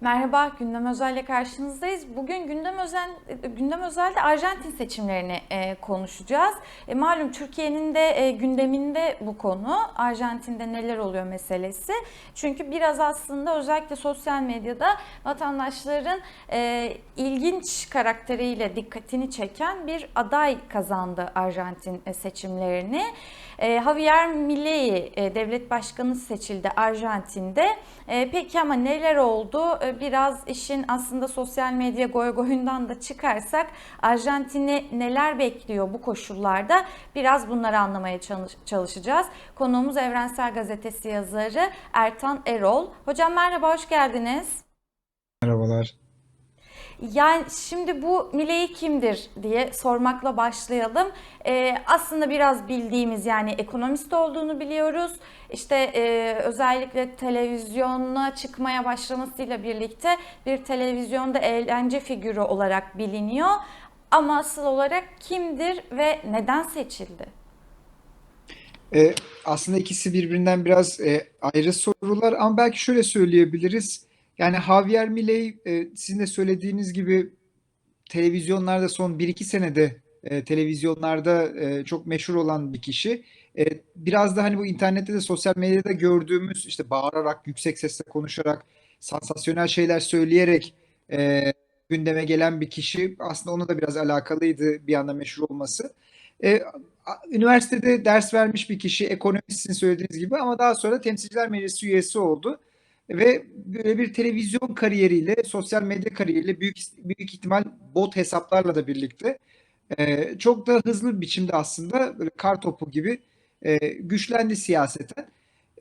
Merhaba, Gündem Özel'le karşınızdayız. Bugün Gündem Özel Gündem Özel'de Arjantin seçimlerini e, konuşacağız. E, malum Türkiye'nin de e, gündeminde bu konu. Arjantin'de neler oluyor meselesi. Çünkü biraz aslında özellikle sosyal medyada vatandaşların e, ilginç karakteriyle dikkatini çeken bir aday kazandı Arjantin e, seçimlerini. E, Javier Milei e, devlet başkanı seçildi Arjantin'de. E, peki ama neler oldu? E, biraz işin aslında sosyal medya goy goyundan da çıkarsak Arjantin'i neler bekliyor bu koşullarda? Biraz bunları anlamaya çalış- çalışacağız. Konuğumuz Evrensel Gazetesi yazarı Ertan Erol. Hocam merhaba, hoş geldiniz. Merhabalar. Yani şimdi bu Milei kimdir diye sormakla başlayalım. Ee, aslında biraz bildiğimiz yani ekonomist olduğunu biliyoruz. İşte e, özellikle televizyona çıkmaya başlamasıyla birlikte bir televizyonda eğlence figürü olarak biliniyor. Ama asıl olarak kimdir ve neden seçildi? Ee, aslında ikisi birbirinden biraz e, ayrı sorular ama belki şöyle söyleyebiliriz. Yani Javier Milei e, sizin de söylediğiniz gibi televizyonlarda son bir iki senede e, televizyonlarda e, çok meşhur olan bir kişi. E, biraz da hani bu internette de sosyal medyada gördüğümüz işte bağırarak, yüksek sesle konuşarak, sansasyonel şeyler söyleyerek e, gündeme gelen bir kişi. Aslında ona da biraz alakalıydı bir anda meşhur olması. E, üniversitede ders vermiş bir kişi, ekonomistsin söylediğiniz gibi ama daha sonra Temsilciler Meclisi üyesi oldu. Ve böyle bir televizyon kariyeriyle, sosyal medya kariyeriyle büyük büyük ihtimal bot hesaplarla da birlikte e, çok da hızlı bir biçimde aslında böyle kar topu gibi e, güçlendi siyaseten.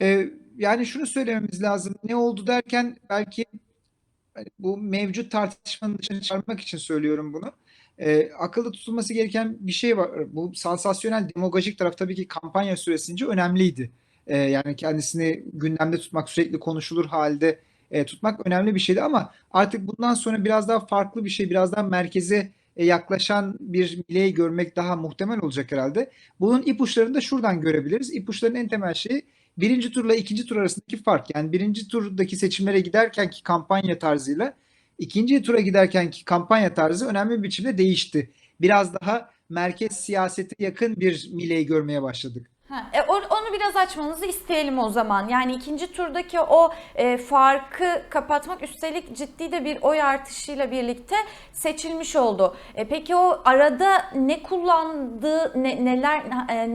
E, yani şunu söylememiz lazım. Ne oldu derken belki hani bu mevcut tartışmanın dışına çıkarmak için söylüyorum bunu. E, akılda tutulması gereken bir şey var. Bu sansasyonel demagojik taraf tabii ki kampanya süresince önemliydi. E, yani kendisini gündemde tutmak, sürekli konuşulur halde e, tutmak önemli bir şeydi ama artık bundan sonra biraz daha farklı bir şey, biraz daha merkeze e, yaklaşan bir Milei görmek daha muhtemel olacak herhalde. Bunun ipuçlarını da şuradan görebiliriz. İpuçlarının en temel şeyi birinci turla ikinci tur arasındaki fark. Yani birinci turdaki seçimlere giderkenki kampanya tarzıyla ikinci tura giderkenki kampanya tarzı önemli bir biçimde değişti. Biraz daha merkez siyasete yakın bir Milei görmeye başladık. Ha, e, onu biraz açmanızı isteyelim o zaman. Yani ikinci turdaki o e, farkı kapatmak üstelik ciddi de bir oy artışıyla birlikte seçilmiş oldu. E, peki o arada ne kullandı, ne- neler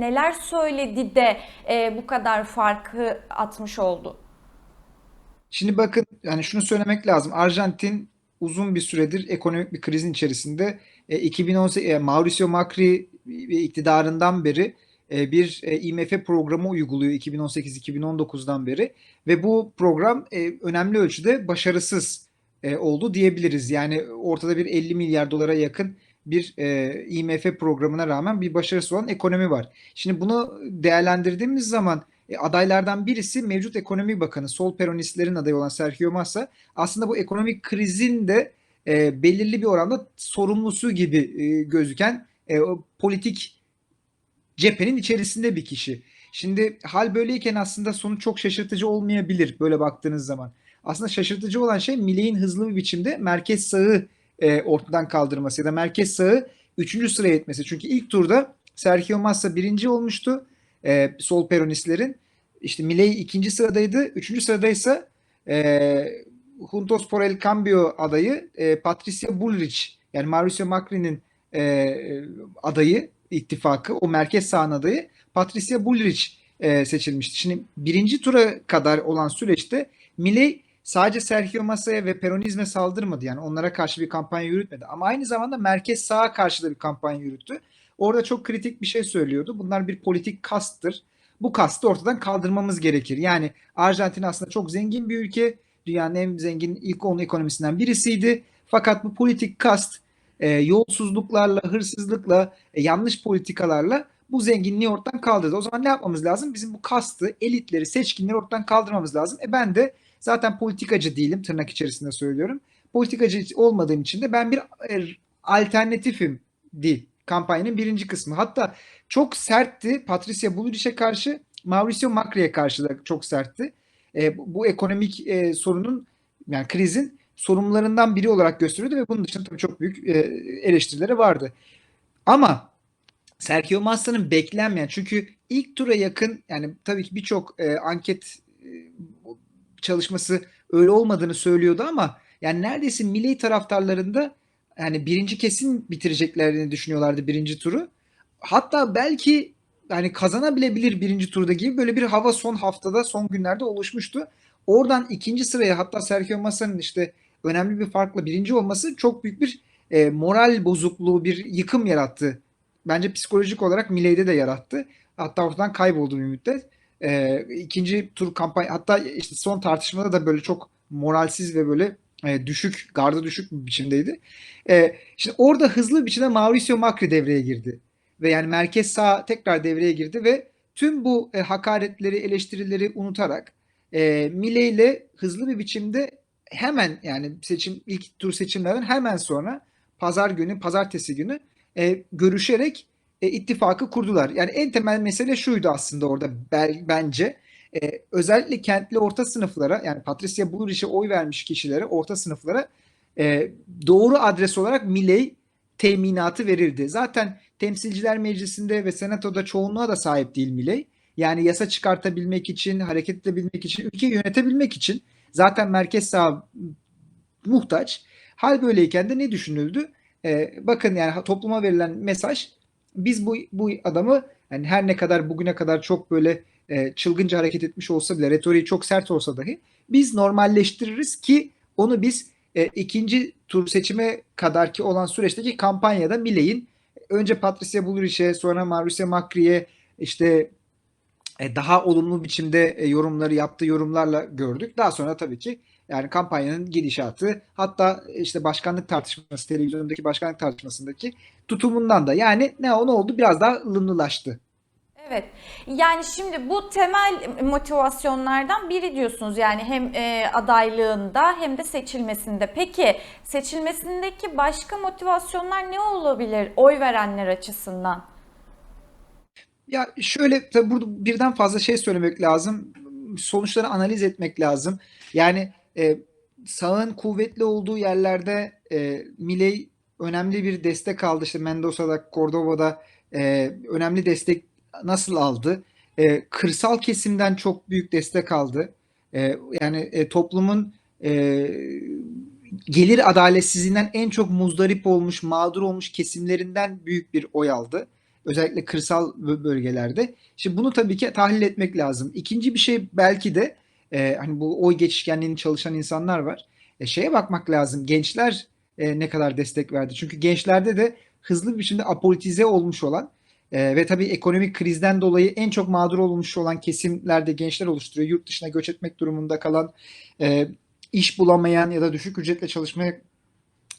neler söyledi de bu kadar farkı atmış oldu? Şimdi bakın yani şunu söylemek lazım. Arjantin uzun bir süredir ekonomik bir krizin içerisinde. E, 2018 e, Mauricio Macri iktidarından beri bir e, IMF programı uyguluyor 2018-2019'dan beri ve bu program e, önemli ölçüde başarısız e, oldu diyebiliriz. Yani ortada bir 50 milyar dolara yakın bir e, IMF programına rağmen bir başarısı olan ekonomi var. Şimdi bunu değerlendirdiğimiz zaman e, adaylardan birisi mevcut ekonomi bakanı, sol peronistlerin adayı olan Sergio Massa. Aslında bu ekonomik krizin de e, belirli bir oranda sorumlusu gibi e, gözüken e, politik cephenin içerisinde bir kişi. Şimdi hal böyleyken aslında sonu çok şaşırtıcı olmayabilir böyle baktığınız zaman. Aslında şaşırtıcı olan şey Milley'in hızlı bir biçimde merkez sağı e, ortadan kaldırması ya da merkez sağı 3. sıraya etmesi. Çünkü ilk turda Sergio Massa birinci olmuştu e, sol peronistlerin. İşte Milei ikinci sıradaydı. Üçüncü sıradaysa e, Juntos por el Cambio adayı e, Patricia Bullrich yani Mauricio Macri'nin e, adayı ittifakı o merkez sağın adayı Patricia Bullrich e, seçilmişti. Şimdi birinci tura kadar olan süreçte Milei sadece Sergio Massa'ya ve Peronizme saldırmadı. Yani onlara karşı bir kampanya yürütmedi. Ama aynı zamanda merkez sağa karşı da bir kampanya yürüttü. Orada çok kritik bir şey söylüyordu. Bunlar bir politik kasttır. Bu kastı ortadan kaldırmamız gerekir. Yani Arjantin aslında çok zengin bir ülke. Dünyanın en zengin ilk 10 ekonomisinden birisiydi. Fakat bu politik kast e, yolsuzluklarla, hırsızlıkla, e, yanlış politikalarla bu zenginliği ortadan kaldırdı. O zaman ne yapmamız lazım? Bizim bu kastı, elitleri, seçkinleri ortadan kaldırmamız lazım. E ben de zaten politikacı değilim, tırnak içerisinde söylüyorum. Politikacı olmadığım için de ben bir e, alternatifim değil kampanyanın birinci kısmı. Hatta çok sertti Patricia Bullrich'e karşı, Mauricio Macri'ye karşı da çok sertti. E, bu, bu ekonomik e, sorunun yani krizin sorumlularından biri olarak gösteriyordu ve bunun dışında tabii çok büyük e, eleştirileri vardı. Ama Sergio Massa'nın beklenmeyen çünkü ilk tura yakın yani tabii ki birçok e, anket e, çalışması öyle olmadığını söylüyordu ama yani neredeyse Milei taraftarlarında yani birinci kesin bitireceklerini düşünüyorlardı birinci turu. Hatta belki yani kazanabilebilir birinci turda gibi böyle bir hava son haftada son günlerde oluşmuştu. Oradan ikinci sıraya hatta Sergio Massa'nın işte önemli bir farkla birinci olması çok büyük bir e, moral bozukluğu, bir yıkım yarattı. Bence psikolojik olarak Milei'de de yarattı. Hatta ortadan kayboldu bir müddet. E, ikinci tur kampanya hatta işte son tartışmada da böyle çok moralsiz ve böyle e, düşük, gardı düşük bir biçimdeydi. E, şimdi orada hızlı bir biçimde Mauricio Macri devreye girdi. Ve yani merkez sağ tekrar devreye girdi ve tüm bu e, hakaretleri, eleştirileri unutarak e, Milei ile hızlı bir biçimde hemen yani seçim ilk tur seçimlerden hemen sonra pazar günü, pazartesi günü e, görüşerek e, ittifakı kurdular. Yani en temel mesele şuydu aslında orada bence. E, özellikle kentli orta sınıflara yani Patricia Bullrich'e oy vermiş kişilere, orta sınıflara e, doğru adres olarak Milei teminatı verirdi. Zaten Temsilciler Meclisi'nde ve Senato'da çoğunluğa da sahip değil Milei. Yani yasa çıkartabilmek için, hareket edebilmek için, ülkeyi yönetebilmek için zaten merkez sağ muhtaç. Hal böyleyken de ne düşünüldü? Ee, bakın yani topluma verilen mesaj biz bu bu adamı yani her ne kadar bugüne kadar çok böyle e, çılgınca hareket etmiş olsa bile retoriği çok sert olsa dahi biz normalleştiririz ki onu biz e, ikinci tur seçime kadarki olan süreçteki kampanyada Millei'in önce Patricia Bullrich'e sonra Mauricio Macri'ye işte daha olumlu biçimde e, yorumları yaptığı yorumlarla gördük. Daha sonra tabii ki yani kampanyanın gidişatı hatta işte başkanlık tartışması televizyondaki başkanlık tartışmasındaki tutumundan da yani ne, ne oldu biraz daha ılımlılaştı. Evet. Yani şimdi bu temel motivasyonlardan biri diyorsunuz. Yani hem e, adaylığında hem de seçilmesinde. Peki seçilmesindeki başka motivasyonlar ne olabilir oy verenler açısından? Ya şöyle tabii burada birden fazla şey söylemek lazım. Sonuçları analiz etmek lazım. Yani e, sağın kuvvetli olduğu yerlerde e, Milei önemli bir destek aldı. İşte Mendosa'da, Cordoba'da e, önemli destek nasıl aldı? E, kırsal kesimden çok büyük destek aldı. E, yani e, toplumun e, gelir adaletsizliğinden en çok muzdarip olmuş, mağdur olmuş kesimlerinden büyük bir oy aldı. Özellikle kırsal bölgelerde. Şimdi bunu tabii ki tahlil etmek lazım. İkinci bir şey belki de e, hani bu oy geçişkenliğini çalışan insanlar var. E, şeye bakmak lazım. Gençler e, ne kadar destek verdi? Çünkü gençlerde de hızlı bir biçimde apolitize olmuş olan e, ve tabii ekonomik krizden dolayı en çok mağdur olmuş olan kesimlerde gençler oluşturuyor. Yurt dışına göç etmek durumunda kalan, e, iş bulamayan ya da düşük ücretle çalışmaya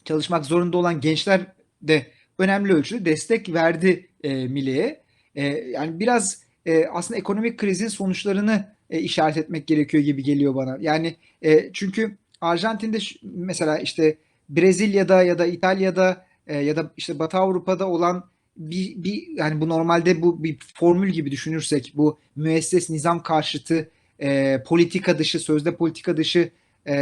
çalışmak zorunda olan gençler de önemli ölçüde destek verdi e, Milei'ye. E, yani biraz e, aslında ekonomik krizin sonuçlarını e, işaret etmek gerekiyor gibi geliyor bana. Yani e, çünkü Arjantin'de mesela işte Brezilya'da ya da İtalya'da e, ya da işte Batı Avrupa'da olan bir, bir yani bu normalde bu bir formül gibi düşünürsek bu müesses nizam karşıtı e, politika dışı sözde politika dışı e,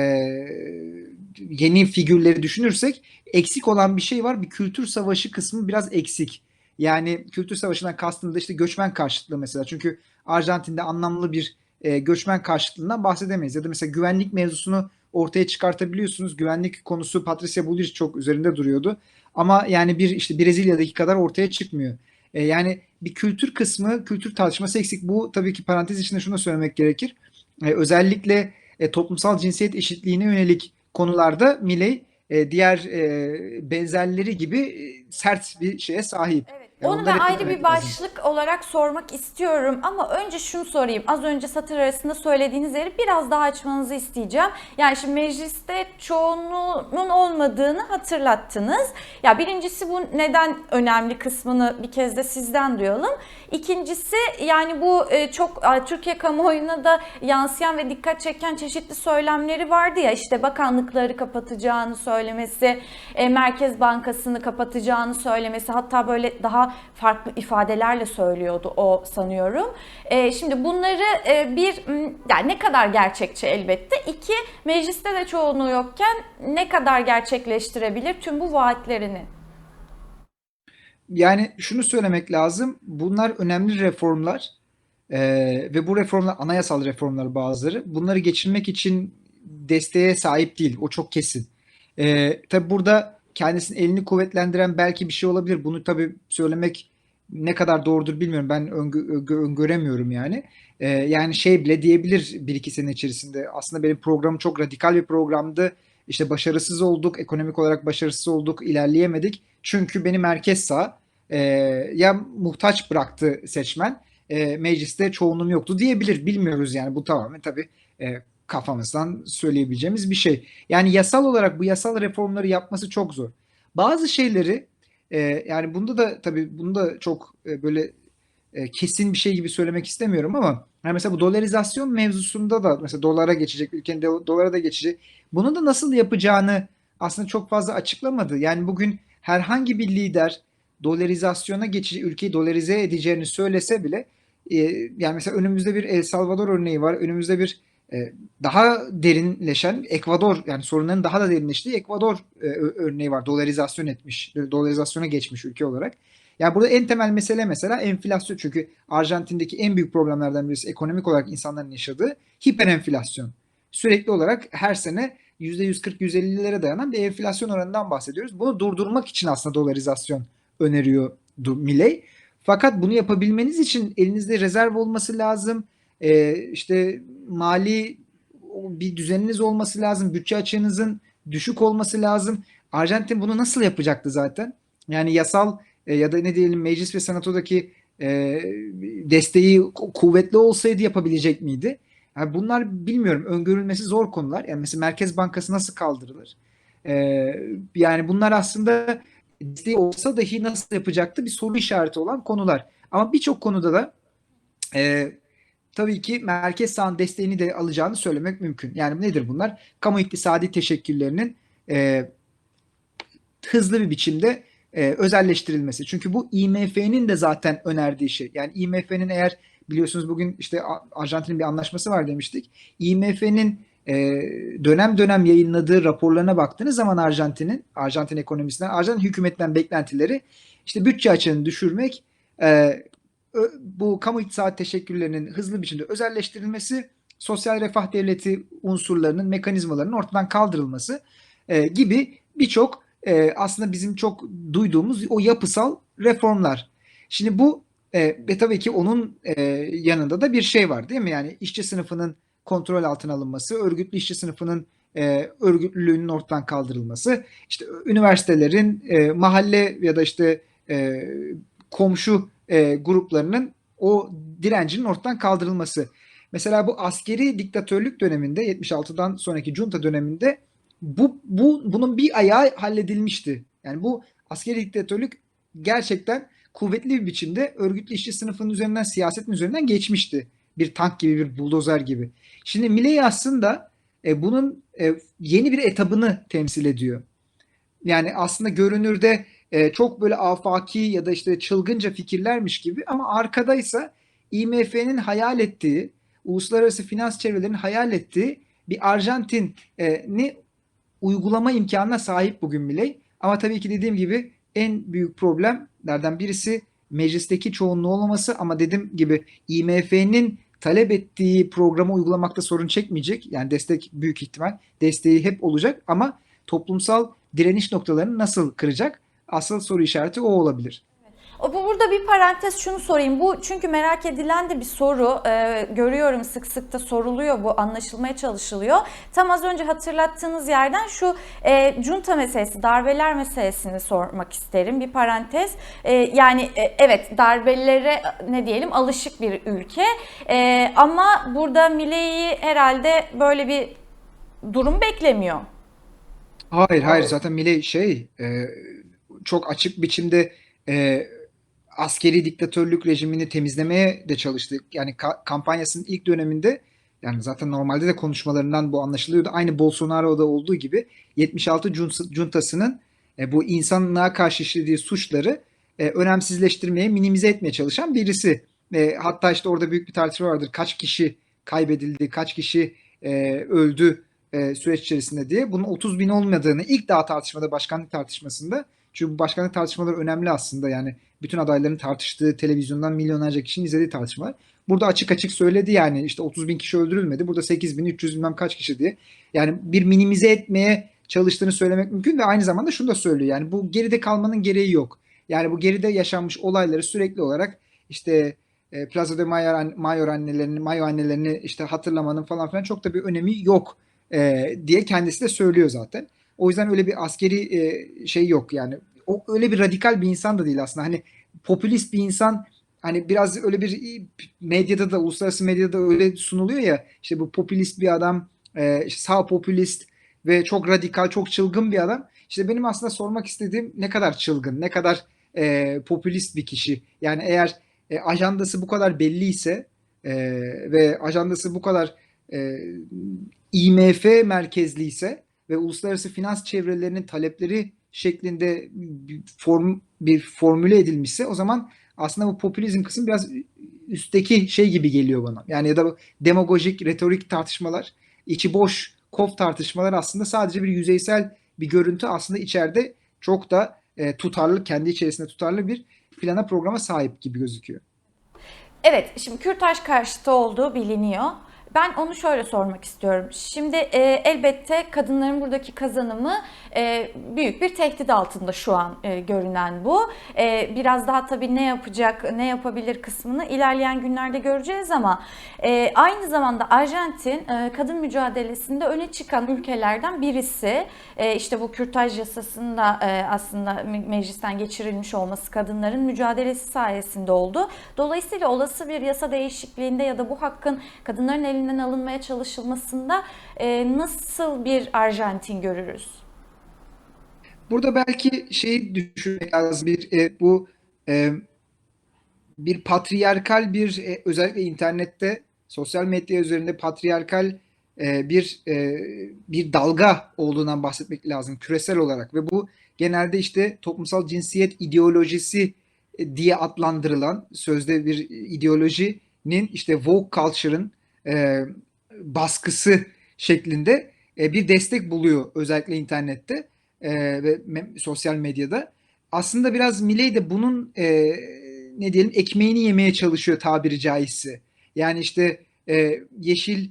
yeni figürleri düşünürsek eksik olan bir şey var. Bir kültür savaşı kısmı biraz eksik. Yani kültür savaşından kastım da işte göçmen karşıtlığı mesela. Çünkü Arjantin'de anlamlı bir e, göçmen karşıtlığından bahsedemeyiz. Ya da mesela güvenlik mevzusunu ortaya çıkartabiliyorsunuz. Güvenlik konusu Patricia Bullrich çok üzerinde duruyordu. Ama yani bir işte Brezilya'daki kadar ortaya çıkmıyor. E, yani bir kültür kısmı, kültür tartışması eksik. Bu tabii ki parantez içinde şunu söylemek gerekir. E, özellikle e, toplumsal cinsiyet eşitliğine yönelik konularda Milei e, diğer e, benzerleri gibi e, sert bir şeye sahip. Evet. E, Onu net ayrı bir lazım. başlık olarak sormak istiyorum ama önce şunu sorayım. Az önce satır arasında söylediğiniz yeri biraz daha açmanızı isteyeceğim. Yani şimdi mecliste çoğunluğun olmadığını hatırlattınız. Ya birincisi bu neden önemli kısmını bir kez de sizden duyalım. İkincisi yani bu e, çok Türkiye kamuoyuna da yansıyan ve dikkat çeken çeşitli söylemleri vardı ya işte bakanlıkları kapatacağını söylemesi, e, Merkez Bankası'nı kapatacağını söylemesi hatta böyle daha farklı ifadelerle söylüyordu o sanıyorum. E, şimdi bunları e, bir yani ne kadar gerçekçi elbette. İki mecliste de çoğunluğu yokken ne kadar gerçekleştirebilir tüm bu vaatlerini? Yani şunu söylemek lazım. Bunlar önemli reformlar Ee, ve bu reformlar anayasal reformlar bazıları. Bunları geçirmek için desteğe sahip değil. O çok kesin. Ee, tabii burada kendisinin elini kuvvetlendiren belki bir şey olabilir. Bunu tabii söylemek ne kadar doğrudur bilmiyorum. Ben öngö- öngö- öngöremiyorum yani. Ee, yani şey bile diyebilir bir iki sene içerisinde. Aslında benim programım çok radikal bir programdı. İşte başarısız olduk, ekonomik olarak başarısız olduk, ilerleyemedik. Çünkü beni merkez sağ e, ya muhtaç bıraktı seçmen, e, mecliste çoğunluğum yoktu diyebilir. Bilmiyoruz yani bu tamamen tabii e, kafamızdan söyleyebileceğimiz bir şey. Yani yasal olarak bu yasal reformları yapması çok zor. Bazı şeyleri e, yani bunda da tabii bunu da çok e, böyle e, kesin bir şey gibi söylemek istemiyorum ama yani mesela bu dolarizasyon mevzusunda da mesela dolara geçecek, ülkenin do- dolara da geçecek. Bunu da nasıl yapacağını aslında çok fazla açıklamadı. Yani bugün herhangi bir lider dolarizasyona geçici ülkeyi dolarize edeceğini söylese bile e, yani mesela önümüzde bir El Salvador örneği var. Önümüzde bir daha derinleşen Ekvador yani sorunların daha da derinleştiği Ekvador e, örneği var. Dolarizasyon etmiş, dolarizasyona geçmiş ülke olarak. Yani burada en temel mesele mesela enflasyon. Çünkü Arjantin'deki en büyük problemlerden birisi ekonomik olarak insanların yaşadığı hiperenflasyon. Sürekli olarak her sene %140-150'lere dayanan bir enflasyon oranından bahsediyoruz. Bunu durdurmak için aslında dolarizasyon öneriyordu Milley. Fakat bunu yapabilmeniz için elinizde rezerv olması lazım. Ee, işte mali bir düzeniniz olması lazım. Bütçe açığınızın düşük olması lazım. Arjantin bunu nasıl yapacaktı zaten? Yani yasal e, ya da ne diyelim meclis ve senatodaki e, desteği ku- kuvvetli olsaydı yapabilecek miydi? Yani bunlar bilmiyorum öngörülmesi zor konular. Yani mesela Merkez Bankası nasıl kaldırılır? E, yani bunlar aslında desteği olsa dahi nasıl yapacaktı bir soru işareti olan konular. Ama birçok konuda da e, tabii ki merkez sağın desteğini de alacağını söylemek mümkün. Yani nedir bunlar? Kamu iktisadi teşekküllerinin e, hızlı bir biçimde e, özelleştirilmesi. Çünkü bu IMF'nin de zaten önerdiği şey. Yani IMF'nin eğer biliyorsunuz bugün işte Arjantin'in bir anlaşması var demiştik. IMF'nin e, dönem dönem yayınladığı raporlarına baktığınız zaman Arjantin'in, Arjantin ekonomisinden, Arjantin hükümetinden beklentileri işte bütçe açığını düşürmek, e, bu kamu iktisadi teşekküllerinin hızlı biçimde özelleştirilmesi, sosyal refah devleti unsurlarının, mekanizmalarının ortadan kaldırılması e, gibi birçok e, aslında bizim çok duyduğumuz o yapısal reformlar. Şimdi bu e, ve tabii ki onun e, yanında da bir şey var değil mi? Yani işçi sınıfının kontrol altına alınması, örgütlü işçi sınıfının e, örgütlülüğünün ortadan kaldırılması, işte üniversitelerin e, mahalle ya da işte e, komşu e, gruplarının o direncinin ortadan kaldırılması. Mesela bu askeri diktatörlük döneminde 76'dan sonraki junta döneminde bu, bu bunun bir ayağı halledilmişti. Yani bu askeri diktatörlük gerçekten kuvvetli bir biçimde örgütlü işçi sınıfının üzerinden, siyasetin üzerinden geçmişti. Bir tank gibi, bir buldozer gibi. Şimdi Milley aslında e, bunun e, yeni bir etabını temsil ediyor. Yani aslında görünürde e, çok böyle afaki ya da işte çılgınca fikirlermiş gibi ama arkadaysa IMF'nin hayal ettiği, uluslararası finans çevrelerinin hayal ettiği bir Arjantin'i uygulama imkanına sahip bugün Milley. Ama tabii ki dediğim gibi en büyük problemlerden birisi meclisteki çoğunluğu olmaması ama dediğim gibi IMF'nin talep ettiği programı uygulamakta sorun çekmeyecek. Yani destek büyük ihtimal desteği hep olacak ama toplumsal direniş noktalarını nasıl kıracak? Asıl soru işareti o olabilir. O bu burada bir parantez şunu sorayım. Bu çünkü merak edilen de bir soru. Ee, görüyorum sık sık da soruluyor bu anlaşılmaya çalışılıyor. Tam az önce hatırlattığınız yerden şu e, junta meselesi, darbeler meselesini sormak isterim. Bir parantez. E, yani e, evet darbelere ne diyelim alışık bir ülke. E, ama burada Milei herhalde böyle bir durum beklemiyor. Hayır hayır zaten Milley şey e, çok açık biçimde e, askeri diktatörlük rejimini temizlemeye de çalıştı. Yani ka- kampanyasının ilk döneminde yani zaten normalde de konuşmalarından bu anlaşılıyordu. Aynı Bolsonaro'da olduğu gibi 76 jun- juntasının e, bu insanlığa karşı işlediği suçları e, önemsizleştirmeye, minimize etmeye çalışan birisi. E, hatta işte orada büyük bir tartışma vardır. Kaç kişi kaybedildi, kaç kişi e, öldü e, süreç içerisinde diye. Bunun 30 bin olmadığını ilk daha tartışmada, başkanlık tartışmasında çünkü bu başkanlık tartışmaları önemli aslında yani bütün adayların tartıştığı televizyondan milyonlarca kişinin izlediği tartışmalar. Burada açık açık söyledi yani işte 30 bin kişi öldürülmedi. Burada 8 bin 300 bilmem kaç kişi diye. Yani bir minimize etmeye çalıştığını söylemek mümkün ve aynı zamanda şunu da söylüyor. Yani bu geride kalmanın gereği yok. Yani bu geride yaşanmış olayları sürekli olarak işte e, Plaza de Mayor, Mayor annelerini, Mayo annelerini işte hatırlamanın falan filan çok da bir önemi yok e, diye kendisi de söylüyor zaten. O yüzden öyle bir askeri e, şey yok yani. O öyle bir radikal bir insan da değil aslında. Hani popülist bir insan hani biraz öyle bir medyada da uluslararası medyada da öyle sunuluyor ya işte bu popülist bir adam e, sağ popülist ve çok radikal çok çılgın bir adam. İşte benim aslında sormak istediğim ne kadar çılgın ne kadar e, popülist bir kişi. Yani eğer e, ajandası bu kadar belliyse e, ve ajandası bu kadar e, IMF merkezliyse ve uluslararası finans çevrelerinin talepleri şeklinde bir, form, bir formüle edilmişse o zaman aslında bu popülizm kısım biraz üstteki şey gibi geliyor bana. Yani ya da demagojik, retorik tartışmalar, içi boş kof tartışmalar aslında sadece bir yüzeysel bir görüntü aslında içeride çok da e, tutarlı, kendi içerisinde tutarlı bir plana programa sahip gibi gözüküyor. Evet, şimdi Kürtaj karşıtı olduğu biliniyor. Ben onu şöyle sormak istiyorum. Şimdi e, elbette kadınların buradaki kazanımı e, büyük bir tehdit altında şu an e, görünen bu. E, biraz daha tabii ne yapacak, ne yapabilir kısmını ilerleyen günlerde göreceğiz ama e, aynı zamanda Arjantin e, kadın mücadelesinde öne çıkan ülkelerden birisi. E, işte bu kürtaj yasasında e, aslında me- meclisten geçirilmiş olması kadınların mücadelesi sayesinde oldu. Dolayısıyla olası bir yasa değişikliğinde ya da bu hakkın kadınların elinden alınmaya çalışılmasında e, nasıl bir Arjantin görürüz? Burada belki şeyi düşünmek lazım. Bir e, bu e, bir patriyarkal bir e, özellikle internette sosyal medya üzerinde patriyarkal e, bir e, bir dalga olduğundan bahsetmek lazım küresel olarak ve bu genelde işte toplumsal cinsiyet ideolojisi e, diye adlandırılan sözde bir ideolojinin işte woke culture'ın e, baskısı şeklinde e, bir destek buluyor özellikle internette e, ve me- sosyal medyada. Aslında biraz Milei de bunun e, ne diyelim ekmeğini yemeye çalışıyor tabiri caizse. Yani işte e, yeşil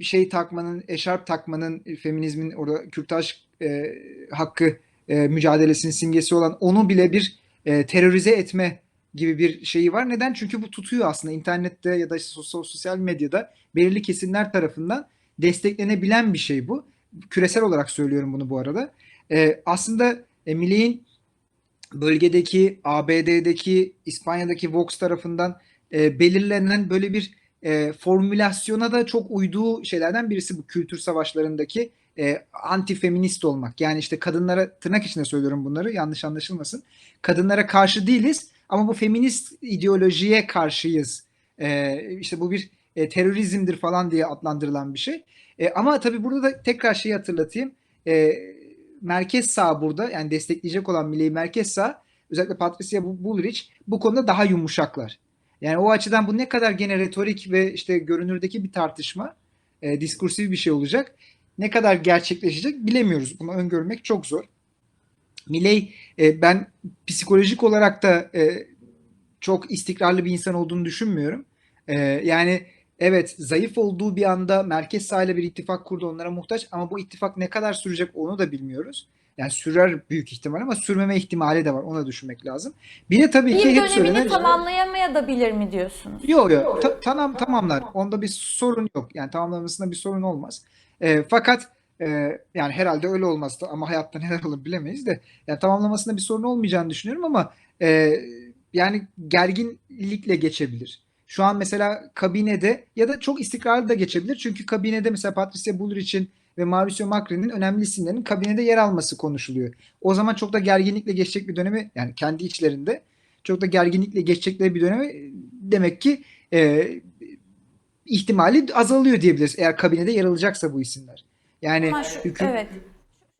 şey takmanın, eşarp takmanın, e, feminizmin orada kürtaj e, hakkı e, mücadelesinin simgesi olan onu bile bir e, terörize etme gibi bir şeyi var. Neden? Çünkü bu tutuyor aslında internette ya da işte sosyal, sosyal medyada belirli kesimler tarafından desteklenebilen bir şey bu. Küresel olarak söylüyorum bunu bu arada. E, aslında e, bölgedeki, ABD'deki, İspanya'daki Vox tarafından e, belirlenen böyle bir e, formülasyona da çok uyduğu şeylerden birisi bu kültür savaşlarındaki e, anti-feminist olmak. Yani işte kadınlara tırnak içinde söylüyorum bunları yanlış anlaşılmasın. Kadınlara karşı değiliz ama bu feminist ideolojiye karşıyız. E, işte bu bir e, terörizmdir falan diye adlandırılan bir şey. E, ama tabii burada da tekrar şeyi hatırlatayım. E, merkez sağ burada yani destekleyecek olan Milley merkez sağ özellikle Patricia Bullrich bu konuda daha yumuşaklar. Yani o açıdan bu ne kadar gene retorik ve işte görünürdeki bir tartışma, e, diskursif bir şey olacak. Ne kadar gerçekleşecek bilemiyoruz. Bunu öngörmek çok zor. Milley e, ben psikolojik olarak da e, çok istikrarlı bir insan olduğunu düşünmüyorum. E, yani evet zayıf olduğu bir anda merkez sağ bir ittifak kurdu onlara muhtaç ama bu ittifak ne kadar sürecek onu da bilmiyoruz. Yani sürer büyük ihtimal ama sürmeme ihtimali de var. Onu da düşünmek lazım. Bir de tabii Bir ki hep dönemini söylenen tamamlayamayabilir mi diyorsunuz? Yok yok Ta- tamam tamamlar. Onda bir sorun yok. Yani tamamlamasında bir sorun olmaz. E, fakat e, yani herhalde öyle olmaz ama hayatta neler olur bilemeyiz de. Yani tamamlamasında bir sorun olmayacağını düşünüyorum ama e, yani gerginlikle geçebilir. Şu an mesela kabinede ya da çok istikrarlı da geçebilir. Çünkü kabinede mesela Patricia Bullrich'in ve Mauricio Macri'nin önemli isimlerin kabinede yer alması konuşuluyor. O zaman çok da gerginlikle geçecek bir dönemi yani kendi içlerinde çok da gerginlikle geçecekleri bir dönemi demek ki e, ihtimali azalıyor diyebiliriz eğer kabinede yer alacaksa bu isimler. Yani şu- hüküm- evet.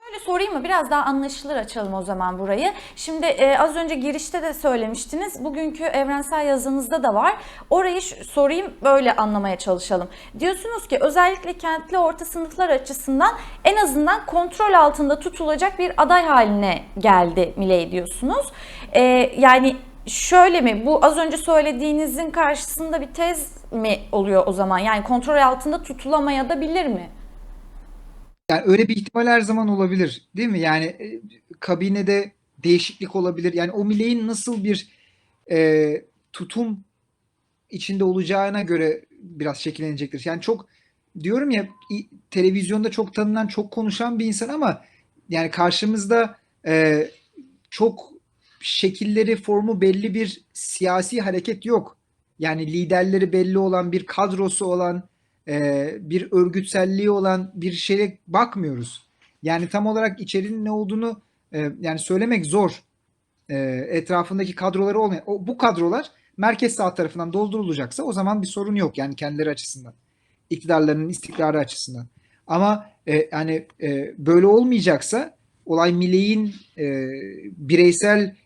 Şöyle sorayım mı? Biraz daha anlaşılır açalım o zaman burayı. Şimdi e, az önce girişte de söylemiştiniz. Bugünkü evrensel yazınızda da var. Orayı sorayım böyle anlamaya çalışalım. Diyorsunuz ki özellikle kentli orta sınıflar açısından en azından kontrol altında tutulacak bir aday haline geldi Milei diyorsunuz. E, yani şöyle mi? Bu az önce söylediğinizin karşısında bir tez mi oluyor o zaman? Yani kontrol altında tutulamaya da bilir mi? Yani öyle bir ihtimal her zaman olabilir, değil mi? Yani e, kabinede değişiklik olabilir. Yani o Milley'in nasıl bir e, tutum içinde olacağına göre biraz şekillenecektir. Yani çok diyorum ya televizyonda çok tanınan, çok konuşan bir insan ama yani karşımızda e, çok şekilleri, formu belli bir siyasi hareket yok. Yani liderleri belli olan, bir kadrosu olan, e, bir örgütselliği olan bir şeye bakmıyoruz. Yani tam olarak içerinin ne olduğunu e, yani söylemek zor. E, etrafındaki kadroları olmayan, bu kadrolar merkez sağ tarafından doldurulacaksa o zaman bir sorun yok yani kendileri açısından. iktidarlarının istikrarı açısından. Ama yani böyle olmayacaksa olay Milley'in e, bireysel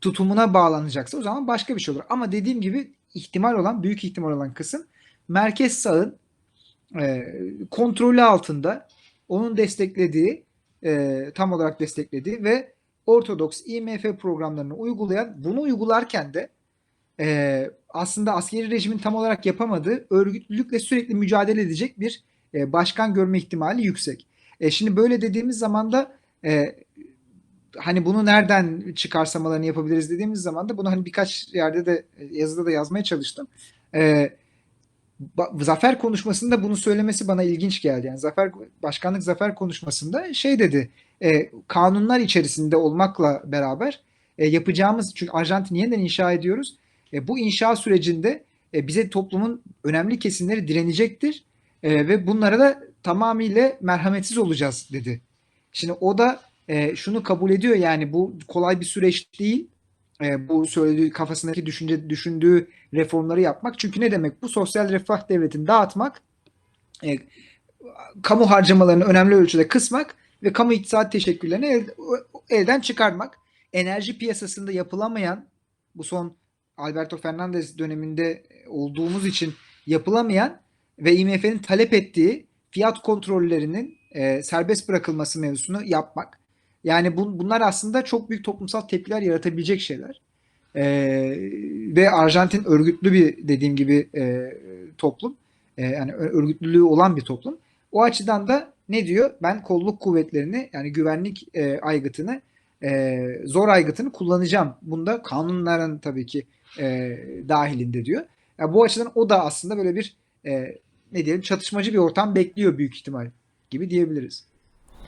tutumuna bağlanacaksa o zaman başka bir şey olur. Ama dediğim gibi ihtimal olan, büyük ihtimal olan kısım merkez sağın e, kontrolü altında onun desteklediği, e, tam olarak desteklediği ve Ortodoks IMF programlarını uygulayan, bunu uygularken de e, aslında askeri rejimin tam olarak yapamadığı örgütlülükle sürekli mücadele edecek bir e, başkan görme ihtimali yüksek. E, şimdi böyle dediğimiz zaman da e, hani bunu nereden çıkarsamalarını yapabiliriz dediğimiz zaman da bunu hani birkaç yerde de yazıda da yazmaya çalıştım. E, zafer konuşmasında bunu söylemesi bana ilginç geldi. Yani zafer başkanlık zafer konuşmasında şey dedi. e, kanunlar içerisinde olmakla beraber e, yapacağımız çünkü Arjantin yeniden inşa ediyoruz. E, bu inşa sürecinde e, bize toplumun önemli kesimleri direnecektir E, ve bunlara da tamamıyla merhametsiz olacağız dedi. Şimdi o da e, şunu kabul ediyor yani bu kolay bir süreç değil. E, bu söylediği kafasındaki düşünce düşündüğü reformları yapmak. Çünkü ne demek bu sosyal refah devletini dağıtmak, e, kamu harcamalarını önemli ölçüde kısmak ve kamu iktisat teşekkürlerini el- elden çıkarmak. Enerji piyasasında yapılamayan bu son Alberto Fernandez döneminde olduğumuz için yapılamayan ve IMF'nin talep ettiği fiyat kontrollerinin e, serbest bırakılması mevzusunu yapmak. Yani bu, bunlar aslında çok büyük toplumsal tepkiler yaratabilecek şeyler. E, ve Arjantin örgütlü bir dediğim gibi e, toplum. E, yani örgütlülüğü olan bir toplum. O açıdan da ne diyor? Ben kolluk kuvvetlerini yani güvenlik e, aygıtını e, zor aygıtını kullanacağım. Bunda kanunların tabii ki e, dahilinde diyor. Ya bu açıdan o da aslında böyle bir e, ne diyelim çatışmacı bir ortam bekliyor büyük ihtimal gibi diyebiliriz.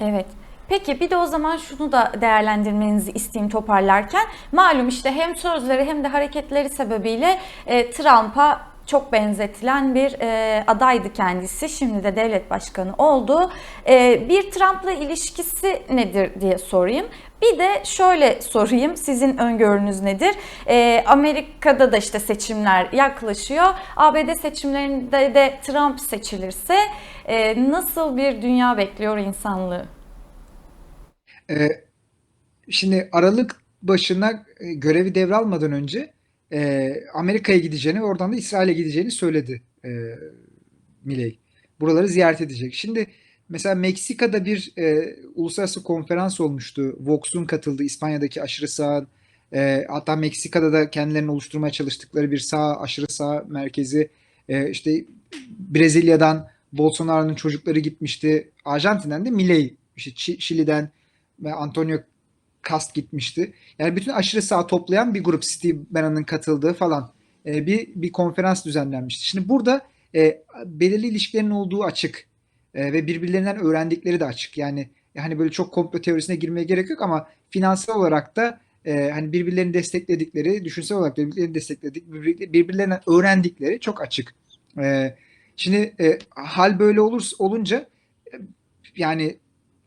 Evet. Peki bir de o zaman şunu da değerlendirmenizi isteyeyim toparlarken. Malum işte hem sözleri hem de hareketleri sebebiyle e, Trump'a çok benzetilen bir e, adaydı kendisi. Şimdi de devlet başkanı oldu. E, bir Trump'la ilişkisi nedir diye sorayım. Bir de şöyle sorayım, sizin öngörünüz nedir? E, Amerika'da da işte seçimler yaklaşıyor. ABD seçimlerinde de Trump seçilirse e, nasıl bir dünya bekliyor insanlığı? E, şimdi Aralık başına e, görevi devralmadan önce e, Amerika'ya gideceğini oradan da İsrail'e gideceğini söyledi e, Milei. Buraları ziyaret edecek. Şimdi mesela Meksika'da bir e, uluslararası konferans olmuştu. Vox'un katıldığı İspanya'daki aşırı sağ e, hatta Meksika'da da kendilerini oluşturmaya çalıştıkları bir sağ aşırı sağ merkezi e, işte Brezilya'dan Bolsonaro'nun çocukları gitmişti. Arjantin'den de Milei, işte Şili'den ve Antonio Cast gitmişti. Yani bütün aşırı sağ toplayan bir grup Steve Bannon'ın katıldığı falan e, bir bir konferans düzenlenmişti. Şimdi burada e, belirli ilişkilerin olduğu açık E, ve birbirlerinden öğrendikleri de açık. Yani hani böyle çok komplo teorisine girmeye gerek yok ama finansal olarak da e, hani birbirlerini destekledikleri, düşünsel olarak birbirlerini destekledik, birbir- birbirlerinden öğrendikleri çok açık. E, şimdi e, hal böyle olur olunca e, yani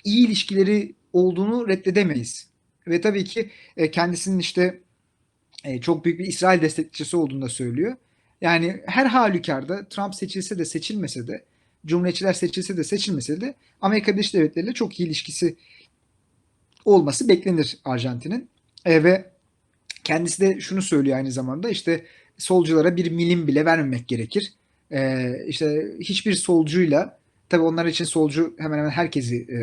iyi ilişkileri olduğunu reddedemeyiz. Ve tabii ki e, kendisinin işte e, çok büyük bir İsrail destekçisi olduğunu da söylüyor. Yani her halükarda Trump seçilse de seçilmese de Cumhuriyetçiler seçilse de seçilmese de Amerika Birleşik Devletleri ile çok iyi ilişkisi olması beklenir Arjantin'in. E, ve kendisi de şunu söylüyor aynı zamanda işte solculara bir milim bile vermemek gerekir. E, işte hiçbir solcuyla tabii onlar için solcu hemen hemen herkesi e,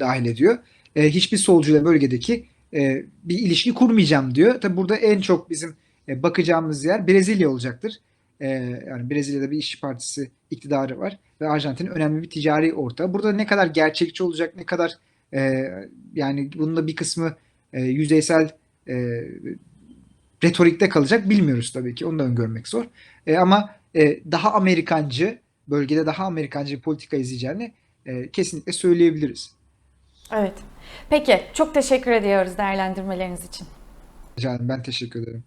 dahil ediyor. E, hiçbir solcuyla bölgedeki e, bir ilişki kurmayacağım diyor. Tabii burada en çok bizim e, bakacağımız yer Brezilya olacaktır. E, yani Brezilya'da bir işçi partisi iktidarı var ve Arjantin'in önemli bir ticari ortağı. Burada ne kadar gerçekçi olacak, ne kadar e, yani bunun da bir kısmı e, yüzeysel e, retorikte kalacak bilmiyoruz tabii ki. Onu da öngörmek zor. E, ama e, daha Amerikancı, bölgede daha Amerikancı bir politika izleyeceğini e, kesinlikle söyleyebiliriz. Evet. Peki, çok teşekkür ediyoruz değerlendirmeleriniz için. Canım ben teşekkür ederim.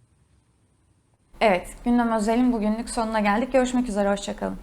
Evet, Gündem Özel'in bugünlük sonuna geldik. Görüşmek üzere, hoşçakalın.